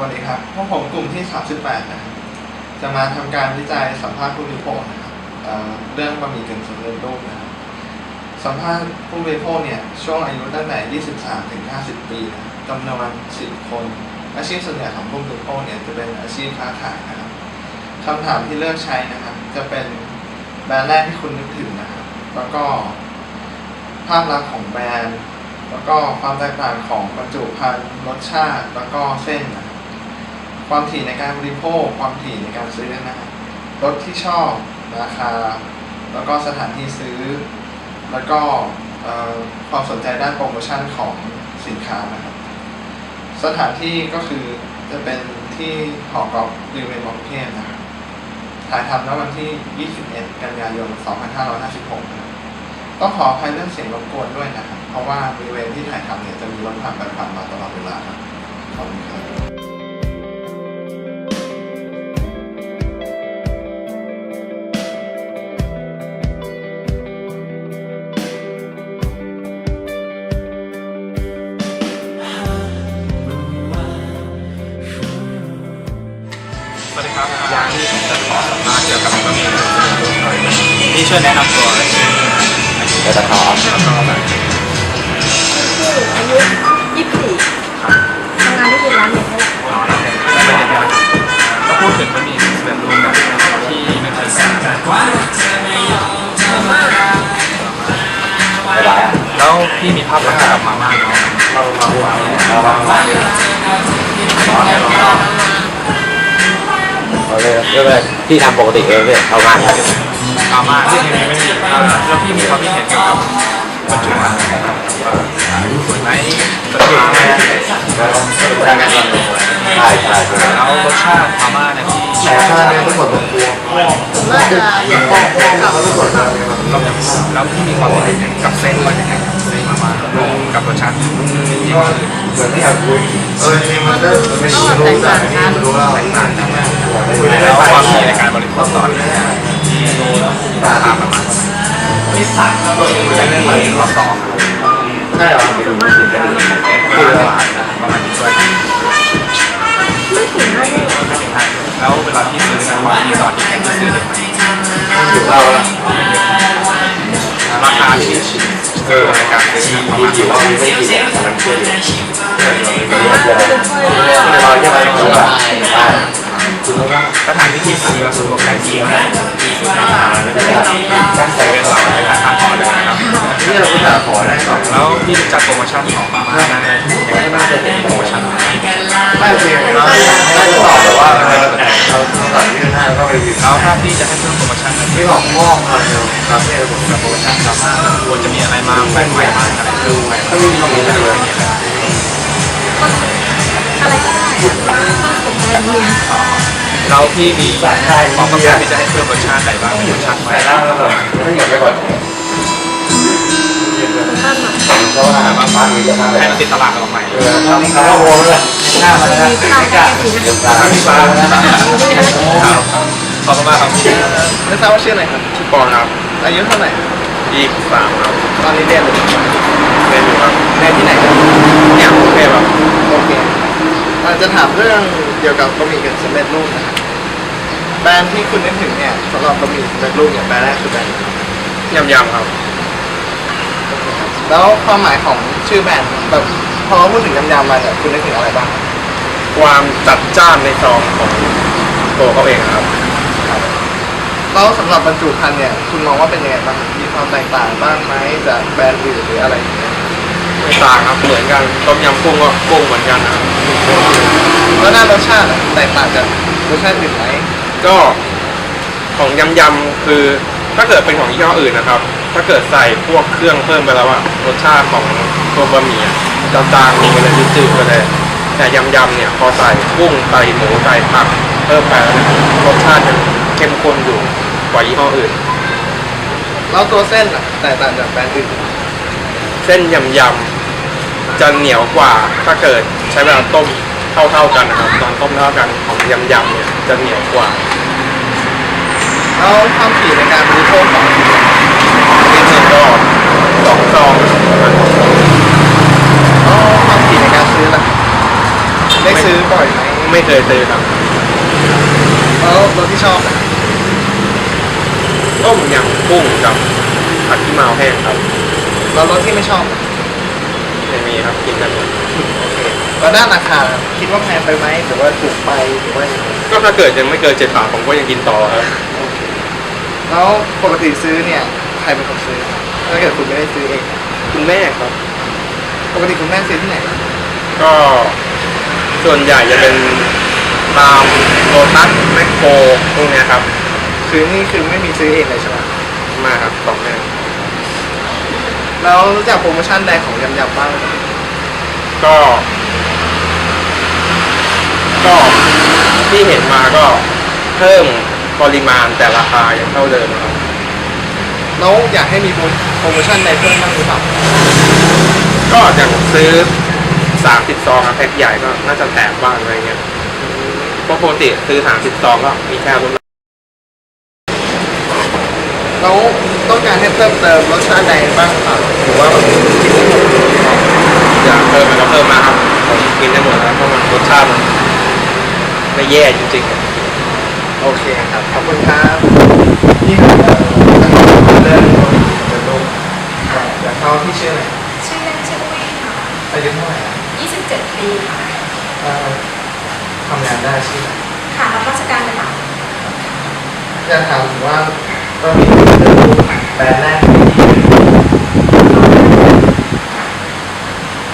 วัสดีครับ พวกผมกลุ่มที่ 38 นะครับ จะมาทำการวิจัยสัมภาษณ์ผู้บริโภคนะครับเเรื่องบะหมี่กึ่งสำเร็จรูปนะครับ สัมภาษณ์ผู้บริโภคเนี่ย ช่วงอายุตั้งแต่ 23 ถึง 50 ปีนะจำนวน 10 คน อาชีพส่วนใหญ่ของผู้บริโภคเนี่ยจะเป็นอาชีพค้าขายนะครับคำถามที่เลือกใช้นะครับ จะเป็นแบรนด์แรกที่คุณนึกถึงนะครับ แล้วก็ภาพลักษณ์ของแบรนด์แล้วก็ความแตกต่างของบรรจุภัณฑ์รสชาติ แล้วก็เส้นนะ ความถี่ในการบริโภค ความถี่ในการซื้อนะครับรสที่ชอบราคา แล้วก็สถานที่ซื้อ แล้วก็ความสนใจด้านโปรโมชั่นของสินค้านะครับ สถานที่ก็คือจะเป็นที่หอกอล์ฟริเวณมอกรุงเทพนะครับถ่ายทำณวันที่ 21 กันยายน 2556นะครับต้องขออภัยเรื่องเสียงรบกวนด้วยนะครับ เพราะว่าบริเวณที่ถ่ายทำเนี่ยจะมีรถผ่านไปผ่านมาตลอดเวลาครับขอบคุณครับ กี่ยวกับบะหมี่กึ่งสำเร็จรูปหน่อยนี่ช่วยแนะนำตัวเลยเดี๋ยวจะขอแล้วก็แบบชื่ออายุยี่สิบสี่ทำงานที่ร้านเน็ตนี่แหละรอแล้วเนี่ยแล้วเป็นยังไงก็พูดถึงบะหมี่กึ่งสำเร็จรูปแบบที่ไม่เคยแบบแล้วพี่มีภาพลักษณ์กับมาม่าเนาะเรามาหัวเราบ้า เราเลยเรื่องเลยที่ทำปกติเองเนี่ยทำงานครับมาม่าที่ยังไม่มีแล้วพี่มีความคิดเห็นเกี่ยวกับบรรจุภัณฑ์สวยไหมสวยไหมใช่ใช่ใช่แล้วรสชาติมาม่าเนี่ยพี่แต่ถ้าเนี่ยทั้งหมดเป็นตัวน่าจะอยากบอกกับเราจะแล้วพี่มีความคิดเห็นกับเส้นว่ายังไงครับเส้น มาม่ากับรสชาติที่ว่าเหมือนที่อยากคุยเออนี่มันก็ไม่รู้แต่ที่รู้ว่าแตกต่างกันแล้วความถี่ในการบริโภคตอเนื่องที่ตามประมาณนี่สั่งก็คือจะเรื่องมาที่รอบสองใช่เหรอประมาณประมาณกี่ถ้วยไม่ถึงห้าเนี่ยแล้วเวลาพี่ซื้อนะว่าพี่สอนที่แข่งซื้ออยู่เราละราคาที่ เออในการซื้อประมาณอยู่เราไม่กี่มันเชื่ออยู่เราจะไป รู้ว่าใช่สถานที่ที่ซื้อแล้วซื้อรวมกันที่นะตั้งใจเป็นเราในราคาพอเลยนะครับที่เราจะขอได้ก่อนแล้วพี่จักโปรโมชั่นของมาม่าได้ไหมยังไงบ้างโปรโมชั่นไม่เพียงเราได้ตอบแต่ว่าเราตัดยื่นให้ก็ไปวิวแล้วถ้าพี่จะให้เพิ่มโปรโมชั่นที่ออกห้องอะไรเนี่ยครับเนี่ยผมจะโปรโมชั่นครับควรจะมีอะไรมาแบ่งใหม่มาอะไรดูใหม่ถ้ามีตรงนี้เลย แล้วพี่มีความต้องการที่จะให้เพิ่มรสชาติอะไรบ้างเป็นรสชาติใหม่แต่ล่างแล้วแบบไม่หยุดไปก่อนท่านหน่อยเพราะว่าบ้านนี้จะทำอะไรให้มันติดตลาดเราใหม่เออทำข้าวโพดเลยหน้ามันนะมีข้าวแกงสีเดี๋ยวตาพี่ฟ้านะครับขอบคุณมากครับไม่ทราบว่าชื่ออะไรครับชื่อปอนครับอายุเท่าไหร่ยี่สิบสามครับตอนนี้เรียนอยู่เรียนอยู่ครับเรียนที่ไหนครับ เนี่ยกรุงเทพครับ โอเคเรา จะถามเรื่องเกี่ยวกับบะหมี่กึ่งสำเร็จรูปนะครับแบรนด์ที่คุณนึกถึงเนี่ยสำหรับบะหมี่สำเร็จรูปเนี่ยแบรนด์แรกคือแบรนด์อะไรครับยำยำครับ แล้วความหมายของชื่อแบรนด์แบบพอพูดถึงยำๆมาเนี่ยคุณนึกถึงอะไรบ้างความจัดจ้านในซองของตัวเขาเองครับแล้วสำหรับบรรจุภัณฑ์เนี่ยคุณมองว่าเป็นยังไงบ้างมีความแตกต่างบ้างไหมจากแบรนด์อื่นหรืออะไรอย่างเงี้ย ไม่ต่างครับเหมือนกันต้มยำกุ้งก็กุ้งเหมือนกันนะครับแล้วด้านรสชาติอะแตกต่างจากรสชาติอื่นไหมก็ของยำยำๆคือถ้าเกิดเป็นของยี่ห้ออื่นนะครับ ถ้าเกิดใส่พวกเครื่องเพิ่มไปแล้วอะรสชาติของตัวบะหมี่อะจะจางลงไปเลยจืดๆไปเลยแต่ยำยำๆเนี่ยพอใส่กุ้งใส่หมูใส่ผักเพิ่มไปแล้วเนี่ยรสชาติจะเข้มข้นอยู่กว่ายี่ห้ออื่น แล้วตัวเส้นอะแตกต่างจากแบรนด์อื่น เส้นยำยำๆจะเหนียวกว่าถ้าเกิดใช้เวลาต้มเท่าๆกันนะครับตอนต้มเท่ากันของยำยำๆเนี่ยจะเหนียวกว่าแล้วความถี่ในการบริโภคของนิดนึงก็สองซองประมาณสองซองแล้วความถี่ในการซื้อล่ะได้ซื้อบ่อยไหมไม่เคยซื้อครับแล้วรสที่ชอบนะต้มยำกุ้งกับผัดขี้เมาแห้งครับ แล้วรสที่ไม่ชอบนะไม่มีครับกินได้หมดโอเคแล้วด้านราคาล่ะคิดว่าแพงไปไหมหรือว่าถูกไปหรือว่ายังไงก็ถ้าเกิดยังไม่เกินเจ็ดบาทผมก็ยังกินต่อครับแล้วปกติซื้อเนี่ยใครเป็นคนซื้อถ้าเกิดคุณไม่ได้ซื้อเองคุณแม่ครับ ปกติคุณแม่ซื้อที่ไหนก็ส่วนใหญ่จะเป็นตามโลตัสแมคโครพวกเนี้ยครับ ซื้อนี่คือไม่มีซื้อเองเลยใช่ไหม มาครับของแม่ แล้วรู้จักโปรโมชั่นใดของยำยำบ้างไหมก็ ก็ที่เห็นมาก็เพิ่มปริมาณแต่ราคายังเท่าเดิมครับแล้วอยากให้มีโปรโมชั่นใดเพิ่มบ้างหรือเปล่า ก็อย่างซื้อสามสิบซองครับแพ็คใหญ่ก็น่าจะแถมบ้างอะไรเงี้ยเพราะปกติซื้อสามสิบซองก็มีแค่ลดแล้ว ต้องการให้เพิ่มเติมรสชาติใดบ้างหรือเปล่าหรือว่าแบบกินได้หมดอยากเพิ่มมันก็เพิ่มมาครับผมกินได้หมดแล้วเพราะมันรสชาติมันไม่แย่จริงๆโอเคครับขอบคุณครับนี่คือเอ่อเรื่องของเดินลงอยากเข้าที่ชื่ออะไรชื่อเล่นชื่ออุ้ยค่ะอายุเท่าไหร่อะ27 ปีค่ะเอ่อทำงานได้ชื่ออะไรค่ะรับราชการเป็นหลักอยากถามถึงว่า ก็มีเดินลงแบรนด์แรกที่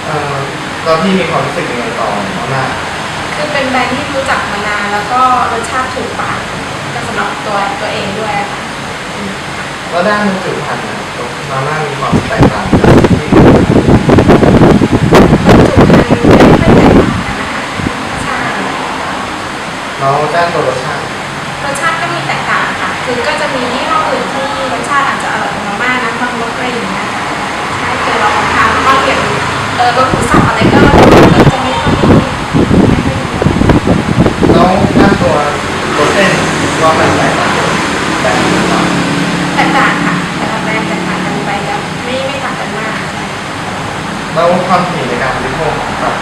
เอ่อตอนที่มีความรู้สึกยังไงต่อมาม่าคือเป็นแบรนด์ที่รู้จักมานานแล้วก็รสชาติถูกปากก็สำหรับตัวตัวเองด้วยค่ะแล้วด้านบรรจุภัณฑ์นะมาม่ามีความแตกต่างจากที่อื่นบรรจุภัณฑ์ไม่ค่อยแตกต่างกันนะคะใช่แล้วด้านตัวรสชาติรสชาติก็มีแตกต่างค่ะ คือก็จะมียี่าติอาจจะอร่อยกว่ามากนะบางรสอะไรอย่างเงี้ยค่ะใช่คือเราลองทานบางอย่างเออรสหมูสับอะไรก็จะไม่ค่อยไม่ค่อยดีแล้วด้าตัวรสเส้นว่ามันแตกต่างแบรนด์อื่นหรือเปล่าแตกต่างค่ะแต่ละแบรนด์แตกต่างกันไปแบบไม่ไม่ต่างกันมากแล้วความถี่ในการบริโภคแบบ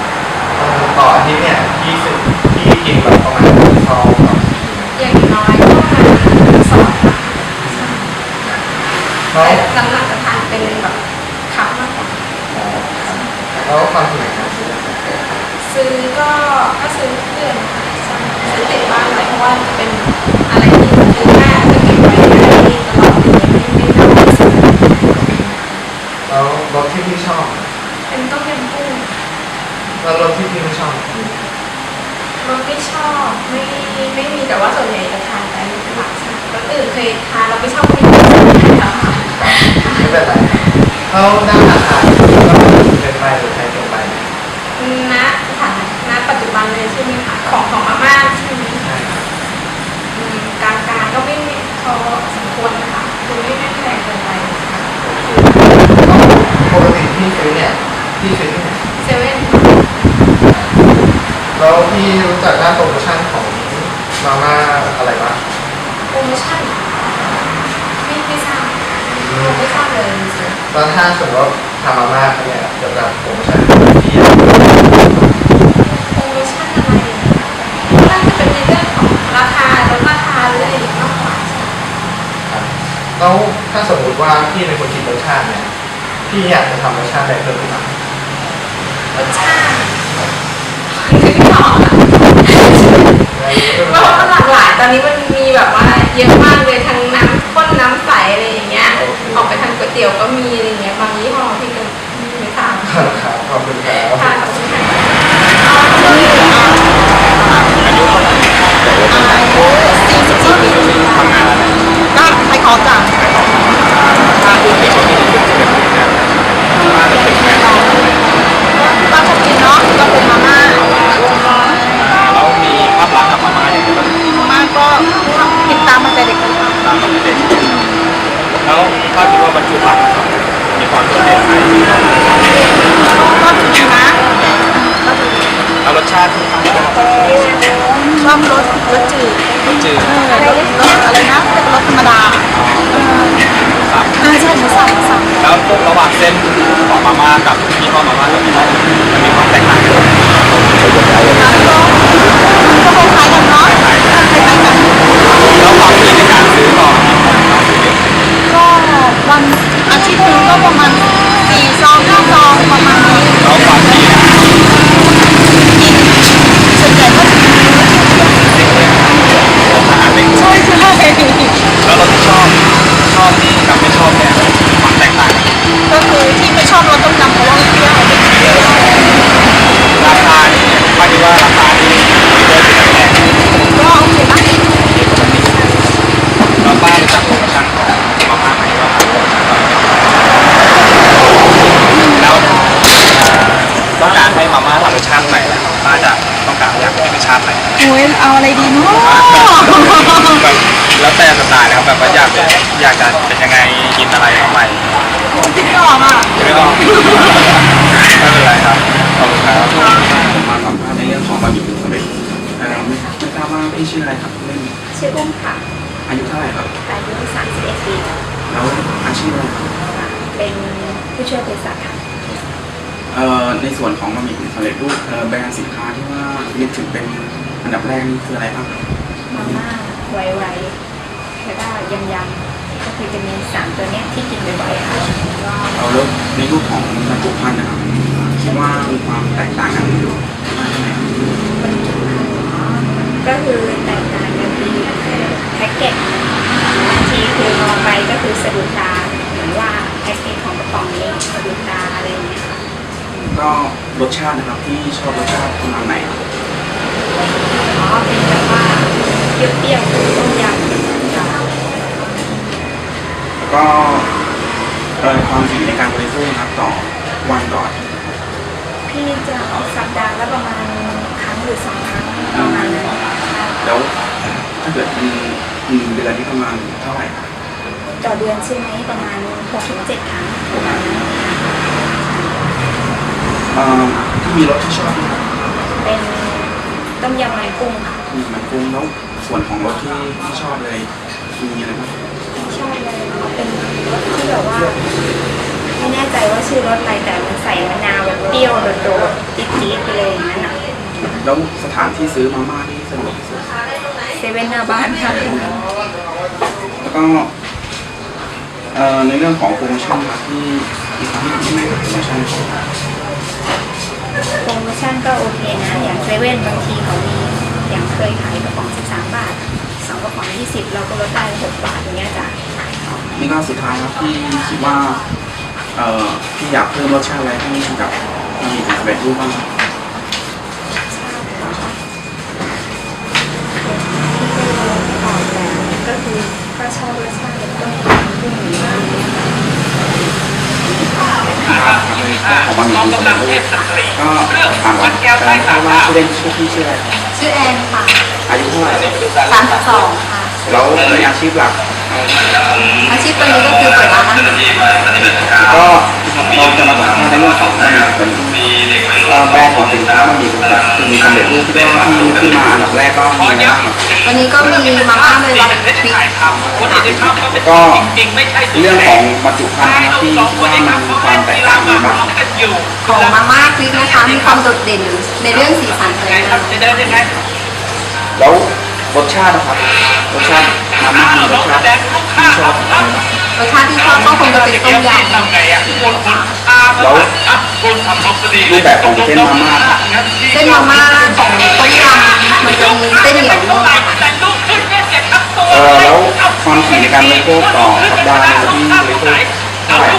ต่ออาทิตย์เนี่ยที่สิบที่กินแบบประมาณซองต่อทีนะ อย่างน้อยก็ประมาณสองค่ะ แล้วแต่หลังๆจะทานเป็นแบบคัพมากกว่าแล้วความถี่ในการซื้อซื้อก็ก็ซื้อทุกเดือนนะคะใช่ซื้อติดบ้านไว้เพราะว่าจะเป็นอะไรที่ซื้อง่ายก็เก็บไว้ได้ตลอดเลยไม่ไม่ต้องซื้อแล้วรสที่พี่ชอบเป็นต้มยำกุ้งแล้วรสที่พี่ไม่ชอบรสไม่ชอบไม่ไม่มีแต่ว่าส่วนใหญ่จะทานแต่เป็นหลักใช่รสอื่นเคยทานเราไม่ชอบไม่ได้ค่ะ ไม่เป็นไร แล้วด้านอาหารก็เกินไปหรือใครเกินไปไหม ณสถานะณปัจจุบันเลยใช่ไหมคะของของมาม่าใช่ไหม ใช่ครับ อืมกลางกลางๆก็ไม่ไม่พอสมควรนะคะคือไม่ไม่แพงเกินไปค่ะ แล้วปกติพี่ซื้อเนี่ยพี่ซื้อที่ไหน เซเว่น แล้วพี่รู้จักด้านโปรโมชั่นของมาม่าอะไรบ้าง โปรโมชั่นไม่ไม่ทราบไม่ทราบเลยจริง แล้วถ้าสมมติว่าทำมาม่าเขาเนี่ยเกี่ยวกับโปรโมชั่นที่ ๆโปรโมชั่นอะไรน่าจะเป็นในเรื่องของราคาลดราคาหรืออะไรอย่างนี้มากกว่าใช่ไหม แล้วถ้าสมมติว่าพี่เป็นคนกินรสชาติเนี่ยพี่อยากจะทำรสชาติอะไรเพิ่มขึ้นมารสชาติคือไม่บอกอะเพราะว่ามันหลากหลายตอนนี้มันมีแบบว่าเยอะมากเลยทั้งน้ำข้นน้ำใสอะไรอย่างเงี้ย ออกไปทางก๋วยเตี๋ยวก็มีอะไรอย่างเงี้ยบางยี่ห้อที่ก็ไม่ทราบครับครับขอบคุณครับทานขอบคุณค่ะเอาเรื่องอายุสี่สิบสี่ปีทำงานก็ไปขอจังบ้านชอบกินเนาะก็เป็นมาม่า แล้วมีภาพลักษณ์กับมาม่าอย่างไรบ้าง มาม่าก็ติดตามมาแต่เด็กเลยค่ะ ตามมาเป็นแล้วถ้าคิดว่าบรรจุภัณฑ์ครับมีความโดดเด่นไหม ก็ดีนะ แล้วรสชาติที่ทำได้ ชอบรสรสจืด รสจืด อะไรรสอะไรนะเป็นรสธรรมดา ครับ เออใช่หมูสับหมูสับ แล้วระหว่างเส้นของมาม่ากับยี่ห้อมาม่ากับยี่ห้ออื่นมันมีความแตกต่างกันไหม แล้วก็ เอาอะไรดีเนาะ แบบแล้วแต่สไตล์นะครับแบบว่า อยากอยากจะเป็นยังไงกินอะไรเอาใหม่คิดไม่ออกอะไม่ต้องไม่เป็นไรครับขอบคุณครับมาสัมภาษณ์ในเรื่องของบะหมี่กึ่งสำเร็จไม่ทราบว่าพี่ชื่ออะไรครับเล่นชื่ออุ้มค่ะ อายุเท่าไหร่ครับอายุ31ปีแล้วอาชีพอะไรครับเป็นผู้ช่วยเภสัชค่ะเอ่อในส่วนของบะหมี่กึ่งสำเร็จรูปแบรนด์สินค้าที่ว่ายึดถือเป็นอันดับแรกนี่คืออะไรบ้างครับมาม่าไวๆ แล้วก็ยำยำๆก็คือจะมีสามตัวเนี้ยที่กินบ่อยๆค่ะแล้วก็เอาแล้วในรูปของบรรจุภัณฑ์นะครับคิดว่ามีความแตกต่างกันอยู่มากแค่ไหนครับก็คือแตกต่างกันที่แพ็กเกจบางทีคือมองไปก็คือสะดุดตาเหมือนว่าแพ็กเกจของกระป๋องนี้สะดุดตาอะไรอย่างเงี้ยค่ะก็รสชาตินะครับที่ชอบรสชาติประมาณไหนครับอ๋อเป็นแบบว่าเปรี้ยวๆต้มยำค่ะแล้ว ก็เอ่อความถี่ในการบริโภคนะครับต่อวันต่ออาทิตย์พี่จะออกสัปดาห์ละประมาณครั้งหรือสองครั้งประมาณนั้นค่ะแล้วถ้าเกิดเป็นหนึ่งเดือนที่ประมาณเท่าไหร่ครับต่อเดือนใช่ไหมประมาณ6ถึง7ครั้งประมาณนั้นเอ่อที่มีรสที่ชอบนะครับเป็นต้มยำมันกุ้งค่ะมีมันกุ้งแล้วส่วนของรสที่ที่ชอบเลยมีอะไรบ้างชอบ เลยเป็นรสที่แบบว่าไม่แน่ใจว่าชื่อรสอะไรแต่มันใส่มะนาวแบบเปรี้ยวโดดๆจี๊ดๆไปเลยอย่างนั้นอะแล้วสถานที่ซื้อมาม่าที่สะดวกที่สุดเซเว่นหน้าบ้านค่ะแล้วก็เอ่อในเรื่องของโปรโมชั่นครับที่ที่ที่ที่ไม่กับโปรโมชั่นของโปรโมชั่นก็โอเคนะอย่างเซเว่นบางทีเขามีอย่างเคยขายกระป๋อง13 บาทสองกระป๋อง20 เราก็ลดได้6บาทอย่างเงี้ยจ้ะ นี่ก็สุดท้ายครับที่คิดว่าเอ่อที่อยากเพิ่มรสชาติอะไรให้กับบะหมี่กึ่งสำเร็จรูปบ้างครับออกแบบก็คือก็ชอบรสชาติแบบต้มยำกุ้งอย่างเงี้ยของบะหมี่กึ่งสำเร็จรูปก็ถามก่อนแต่ทราบว่าชื่อเล่นชื่อพี่ชื่ออะไรครับชื่อแอนค่ะอายุเท่าไหร่ครับ32ค่ะ แล้วมีอาชีพหลัก อาชีพตอนนี้ก็คือเปิดร้านอาหารก็เราจะมาสัมภาษณ์ในเรื่องของบะหมี่เป็นเอ่อแบรนด์ของสินค้าบะหมี่กึ่งคือมีสำเร็จรูปที่ว่าที่ขึ้นมาอันดับแรกก็มีอะไรบ้างครับวันนี้ก็มีมาม่าเลยวันพริกแล้วก็เรื่องของบรรจุภัณฑ์นะครับที่คิดว่ามันมีความแตกต่างกันบ้างครับของมาม่าพริกนะคะมีความโดดเด่นในเรื่องสีสันสวยงามแล้ว รสชาตินะครับ รสชาติมาม่ามีรสชาติที่ชอบอะไรบ้างรสชาติที่ชอบก็คงจะเป็นต้มยำแล้วรูปแบบของเส้นมาม่าครับเส้นมาม่าของต้มยำมันจะมีเส้นเหนียวนุ่มค่ะเออแล้วความถี่ในการบริโภคต่อสัปดาห์เนี่ยที่บริโภคเท่าไหร่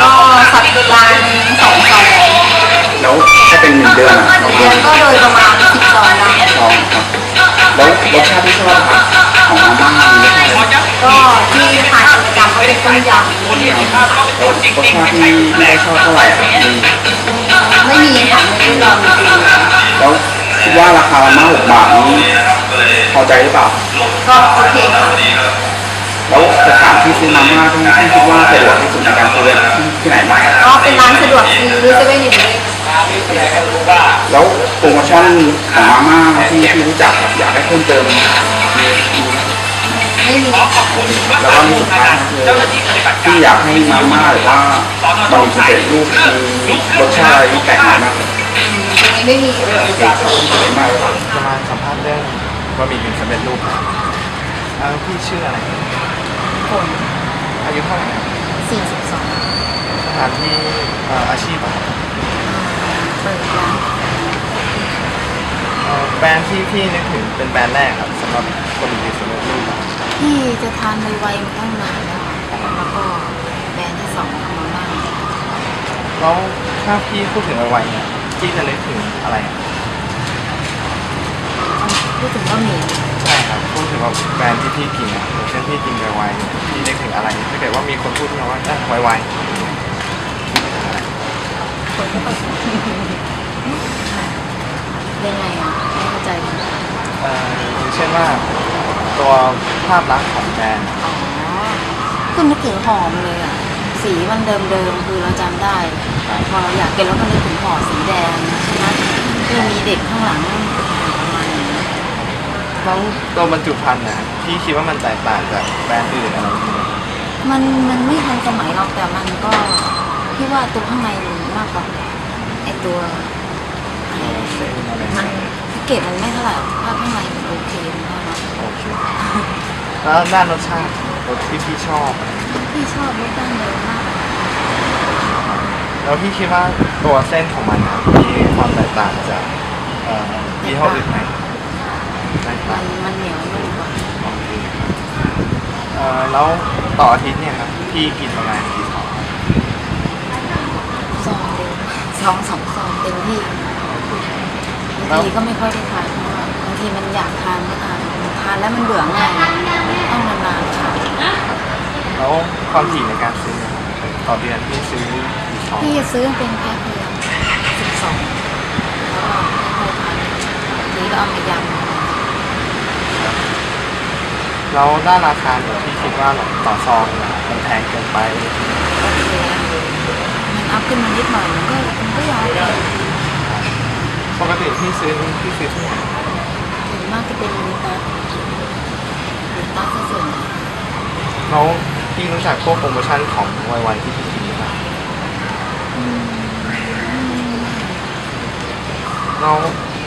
ก็สัปดาห์หนึ่งสองซองแล้วถ้าเป็นหนึ่งเดือนอะเดือนก็โดยประมาณสิบซองได้สองครับ แล้วรสชาติที่ชอบครับของมาม่ามีรสชาติอะไรก็ที่ทานประจำก็เป็นต้มยำแล้วรสชาติที่ไม่ได้ชอบเท่าไหร่อะมีไม่มีค่ะไม่ได้ลองจริงแล้วคิดว่าราคามาม่าหกบาทนี้พอใจหรือเปล่า ๆก็โอเคค่ะแล้วสถานที่ซื้อมาม่าที่ที่คิดว่าสะดวกที่สุดในการซื้อที่ที่ไหนบ้างครับก็เป็นร้านสะดวกซื้อหรือเซเว่นอีเลฟ แล้วโปรโมชั่นของมาม่าที่ที่รู้จักครับอยากให้เพิ่มเติมมีมีไม่มีแล้วก็มีสุดท้ายคือที่อยากให้มาม่าหรือว่าบะหมี่สำเร็จรูปมีรสชาติอะไรที่แปลกใหม่มากเลยตรงนี้ไม่มีเลยโอเคขอบคุณมากเลยครับจะมาสัมภาษณ์เรื่องบะหมี่กึ่งสำเร็จรูปครับเอ่อพี่ชื่ออะไรคนอายุเท่าไหร่สี่สิบสองสถานที่เอ่ออาชีพอะครับ เปิดร้านเอ่อแบรนด์ที่พี่นึกถึงเป็นแบรนด์แรกครับสำหรับบะหมี่กึ่งสำเร็จรูปอะพี่จะทานไวๆมาตั้งนานแล้วค่ะแล้วก็แบรนด์ที่สองทำมาม่าแล้วถ้าพี่พูดถึงไวๆเนี่ยพี่จะนึกถึงอะไรอะพูดถึงบะหมี่ใช่ครับพูดถึงว่าแบรนด์ที่พี่กินอะอย่างเช่นพี่กินไวๆเนี่ยพี่นึกถึงอะไรถ้าเกิดว่ามีคนพูดขึ้นมาว่าเอ้ยไวๆคนไม่ค่อ ยเป็นไงอะไม่เข้าใจเอ่อเช่นว่าตัวภาพลักษณ์ของแบรนด์อ๋อก็นึกถึงหอมเลยอะ สีมันเดิมๆคือเราจำได้ พอเราอยากกินแล้วก็นึกถึงห่อสีแดงใช่ไหมที่มีเด็กข้างหลังประมาณนี้แล้วตัวบรรจุภัณฑ์นะพี่คิดว่ามันแตกต่างจากแบรนด์อื่นอะไรไหมมันมันไม่ทันสมัยหรอกแต่มันก็พี่ว่าตัวข้างในมันมากกว่าไอ ตัวเส้นอะไรมันแพ็กเกจมันไม่เท่าไหร่หรอกภาพข้างในมันโอเคมันน่ารักโอเคแล้วด้านรสชาติรสที่พี่ชอบ พี่ชอบรสดั้งเดิมมากกว่าแล้วพี่คิดว่าตัวเส้นของมันนะมีความแตกต่างจากเอ่อยี่ห้ออื่นไหมแตกมัต่างนมันเหนียวนุ่มกว่าโอเคเอ่อแล้วต่ออาทิตย์เนี่ยครับพี่กินประมาณกี่ซอง ซองเดียว ซองสองซองเต็มที่บางทีก็ไม่ค่อยได้ทานเพราะว่าบางทีมันอยากทานก็ทานทานแล้วมันเบื่อง่ายต้องนานๆทานแล้วความถี่ในการซื้อนะครับต่อเดือนพี่ซื้อกี่ซองพี่จะซื้อเป็นแพ็คเลยสิบสองแล้วก็ค่อยๆทานทีก็เอามายำแล้วด้านราคาเนี่ยพี่คิดว่าต่อซองเนี่ยมันแพงเกินไป โอเคนะมันอัพ ขึ้นมานิดหน่อยมันก็มันก็ยอมเลยปกติพี่ซื้อพี่ซื้อที่ไหนถึงมากจะเป็นลิตัสลิตัสซะส่วนใหญ่แล้วพี่รู้จักพวกโปรโมชั่นของวัยๆที่พี่กินไหมอืมอืมเรา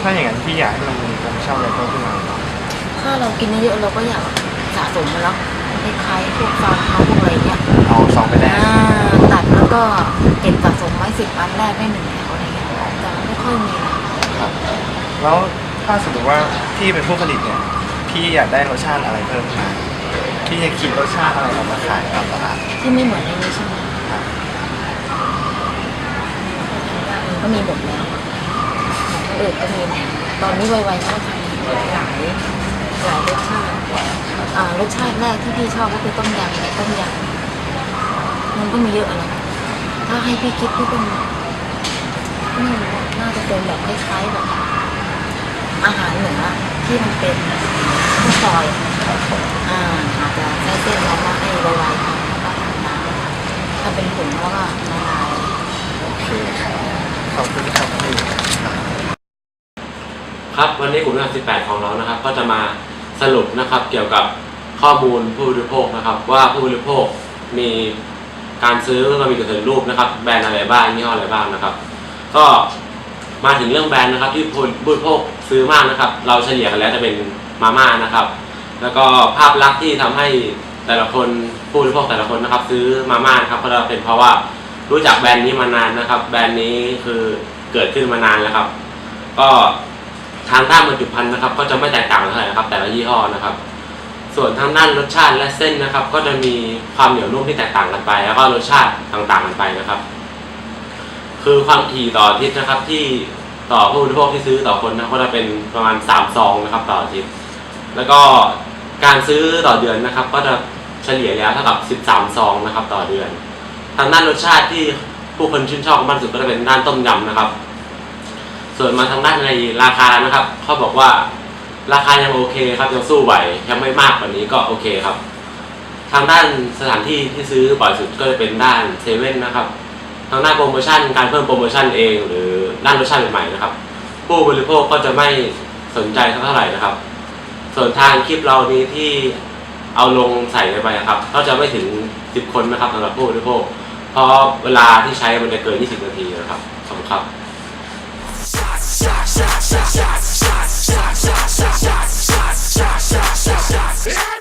ถ้าอย่างนั้นพี่อยากให้มันมีโปรโมชั่นอะไรเพิ่มขึ้นมาหน่อยถ้าเรากินเยอะๆเราก็อยากสะสมมันแล้วคล้ายๆพวกฟาร์มเฮาส์พวกอะไรเงี้ย เอาซองไปแลกอ่าตัดแล้วก็ เก็บสะสมไว้สิบอันแรกได้หนึ่งแถวอะไรเงี้ยแต่มันไม่ค่อยมีนะแล้วถ้าสมมติว่าพี่เป็นผู้ผลิตเนี่ยพี่อยากได้รสชาติอะไรเพิ่มขึ้นมาพี่จะคิดรสชาติอะไรออกมาขายตามตลาดที่ไม่เหมือนในนี้ใช่ไหมครับมันก็มีหมดแล้วของอื่นก็มีหมดตอนนี้ไวๆเขาก็ทำหลายหลายรสชาติอ่ารสชาติแรกที่พี่ชอบก็คือต้มยำต้มยำมันก็มีเยอะนะ ถ้าให้พี่คิดพี่เป็นไม่รู้อะน่าจะเป็นแบบคล้ายๆแบบ อาหารเหนือที่มันเป็นข้าวซอยอ่าอาจจะใช้เส้นแล้วก็ให้ละลายก่อนแล้วก็ทำน้ำถ้าเป็นผงแล้วก็ละลายโอเคครับขอบคุณครับพี่ครับวันนี้กลุ่มงาน18 ของเรานะครับ ก็จะมาสรุปนะครับเกี่ยวกับข้อมูลผู้บริโภคนะครับ ว่าผู้บริโภคมี การซื้อมามีกระสือรูปนะครับ แบรนด์อะไรบ้างยี่ห้ออะไรบ้างนะครับ ก็มาถึงเรื่องแบรนด์นะครับ ที่ผู้บริโภคซื้อมากนะครับ เราเฉลี่ยกันแล้วจะเป็นมาม่านะครับ แล้วก็ภาพลักษณ์ที่ทำให้แต่ละคนผู้บริโภคแต่ละคนนะครับ ซื้อมาม่านะครับก็จะเป็นเพราะว่ารู้จักแบรนด์นี้มานานนะครับ แบรนด์นี้คือเกิดขึ้นมานานแล้วครับ ก็ทางด้านบรรจุภัณฑ์นะครับ ก็จะไม่แตกต่างเท่าไหร่นะครับ แต่ละยี่ห้อนะครับ ส่วนทางด้านรสชาติและเส้นนะครับ ก็จะมีความเหนียวนุ่มที่แตกต่างกันไป แล้วก็รสชาติต่างๆกันไปนะครับ คือความถี่ต่ออาทิตย์นะครับ ที่ต่อผู้บริโภคที่ซื้อต่อคนนะก็จะเป็นประมาณ3ซองนะครับ ต่ออาทิตย์แล้วก็การซื้อต่อเดือนนะครับ ก็จะเฉลี่ยแล้วเท่ากับ 13ซองนะครับ ต่อเดือน ทางด้านรสชาติที่ผู้คนชื่นชอบมากสุดก็จะเป็นด้านต้มยำนะครับ ส่วนมาทางด้านในราคานะครับเขาบอกว่า ราคายังโอเคครับยังสู้ไหวยังไม่มากกว่านี้ก็โอเคครับ ทางด้านสถานที่ที่ซื้อบ่อยสุดก็จะเป็นด้านเซเว่นนะครับ ทางด้านโปรโมชั่นการเพิ่มโปรโมชั่นเอง หรือด้านรสชั่นใหม่นะครับ ผู้บริโภคก็จะไม่สนใจเท่าไหร่นะครับ ส่วนทางคลิปเรานี้ที่เอาลงใส่ไปนะครับ ก็จะไม่ถึง 10 คนนะครับสำหรับผู้บริโภคเพราะเวลาที่ใช้มันจะเกิน 20 นาทีนะครับขอบคุณครับ shots, shots, shots, shots, shots, shots, shots, shots, shots.